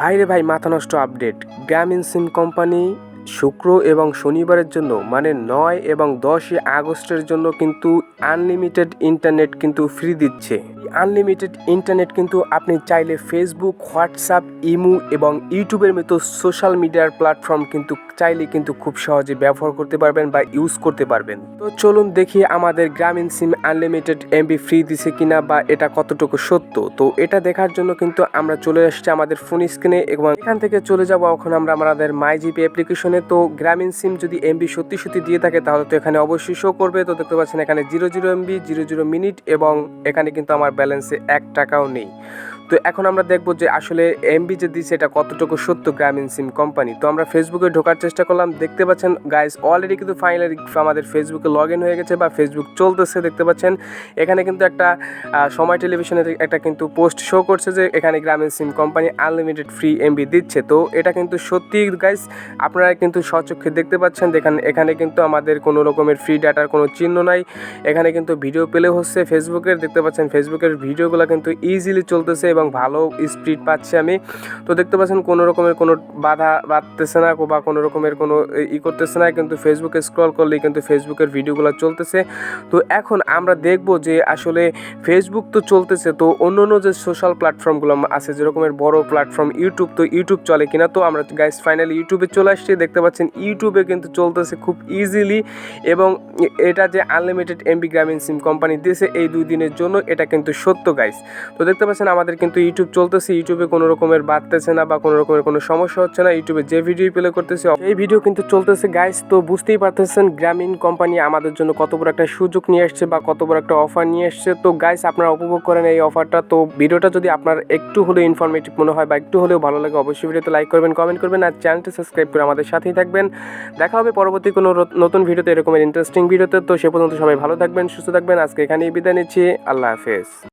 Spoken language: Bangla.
ভাইরে ভাই মাথা নষ্ট আপডেট গ্রামীণ সিম কোম্পানি শুক্র এবং শনিবারের জন্য মানে নয় এবং দশই আগস্টের জন্য কিন্তু আনলিমিটেড ইন্টারনেট কিন্তু ফ্রি দিচ্ছে। আনলিমিটেড ইন্টারনেট কিন্তু আপনি চাইলে ফেসবুক হোয়াটসঅ্যাপ ইমু এবং ইউটিউবের মতো সোশ্যাল মিডিয়ার প্ল্যাটফর্ম কিন্তু চাইলে কিন্তু খুব সহজে ব্যবহার করতে পারবেন বা ইউজ করতে পারবেন। তো চলুন দেখি আমাদের গ্রামীণ সিম আনলিমিটেড এমবি ফ্রি দিছে কিনা বা এটা কতটুকু সত্য। তো এটা দেখার জন্য কিন্তু আমরা চলে এসেছি আমাদের ফোন স্ক্রিনে এবং এখান থেকে চলে যাব। এখন আমরা আমাদের মাই জিপি অ্যাপ্লিকেশনে তো গ্রামীণ সিম যদি এমবি সত্যি সত্যি দিয়ে থাকে, তাহলে তো এখানে অবশ্যই শো করবে। তো দেখতে পাচ্ছেন এখানে zero zero MB zero zero minute এবং এখানে কিন্তু আমার ব্যালেন্সে এক টাকাও নেই। তো এখন আমরা দেখব যে আসলে এমবি যে দিচ্ছে এটা কতটুকু সত্য গ্রামীণ সিম কোম্পানি। তো আমরা ফেসবুকে ঢোকার চেষ্টা করলাম। দেখতে পাচ্ছেন গাইস অলরেডি কিন্তু ফাইনালি আমাদের ফেসবুকে লগ ইন হয়ে গেছে বা ফেসবুক চলতেছে, দেখতে পাচ্ছেন। এখানে কিন্তু একটা সময় টেলিভিশনের একটা কিন্তু পোস্ট শো করছে যে এখানে Grameen SIM company unlimited free MB দিচ্ছে। তো এটা কিন্তু সত্যি গাইস আপনারা কিন্তু স্বচক্ষে দেখতে পাচ্ছেন দেখেন এখানে কিন্তু আমাদের কোনো রকমের ফ্রি ডাটার কোনো চিহ্ন নাই। এখানে কিন্তু ভিডিও পেলে হচ্ছে ফেসবুকের দেখতে পাচ্ছেন ফেসবুকের ভিডিওগুলো কিন্তু ইজিলি চলতেছে এবং ভালো স্পিড পাচ্ছি আমি। তো দেখতে পাচ্ছেন কোনো রকমের কোনো বাধা বাঁধতেছে না বা কোনো রকমের কোনো ই করতেছে না, কিন্তু ফেসবুকে স্ক্রল করলেই কিন্তু ফেসবুকের ভিডিওগুলো চলতেছে। তো এখন আমরা দেখব যে আসলে ফেসবুক তো চলতেছে, তো অন্য অন্য যে সোশ্যাল প্ল্যাটফর্মগুলো আছে, যেরকমের বড় প্ল্যাটফর্ম ইউটিউব তো ইউটিউব চলে কিনা? তো আমরা গাইস ফাইনালি ইউটিউবে চলে আসছি। দেখতে পাচ্ছেন ইউটিউবে কিন্তু চলতেছে খুব ইজিলি এবং এটা যে আনলিমিটেড এমবি গ্রামীণ সিম কোম্পানি দিয়েছে এই দুই দিনের জন্য এটা কিন্তু সত্য গাইস তো দেখতে পাচ্ছেন আমাদের কিন্তু ইউটিউব চলতেছে ইউটিউবে কোনো রকমের বাড়তেছে না বা কোনো রকমের কোনো সমস্যা হচ্ছে না। ইউটিউবে যে ভিডিও প্লে করতেছে এই ভিডিও কিন্তু চলতেছে। গাইস তো বুঝতেই পারতেছেন, গ্রামীণ কোম্পানি আমাদের জন্য কত বড় একটা সুযোগ নিয়ে আসছে বা কত বড় একটা অফার নিয়ে আসছে। তো গাইস আপনারা উপভোগ করেন এই অফারটা তো ভিডিওটা যদি আপনার একটু হলেও ইনফরমেটিভ মনে হয় বা একটু হলেও ভালো লাগে, অবশ্যই ভিডিওতে লাইক করবেন কমেন্ট করবেন আর চ্যানেলটি সাবস্ক্রাইব করে আমাদের সাথেই থাকবেন। দেখা হবে পরবর্তী কোনো নতুন ভিডিওতে এরকমের ইন্টারেস্টিং ভিডিওতে তো সে পর্যন্ত সবাই ভালো থাকবেন, সুস্থ থাকবেন। আজকে এখানেই বিদায় নিচ্ছি। আল্লাহ হাফেজ।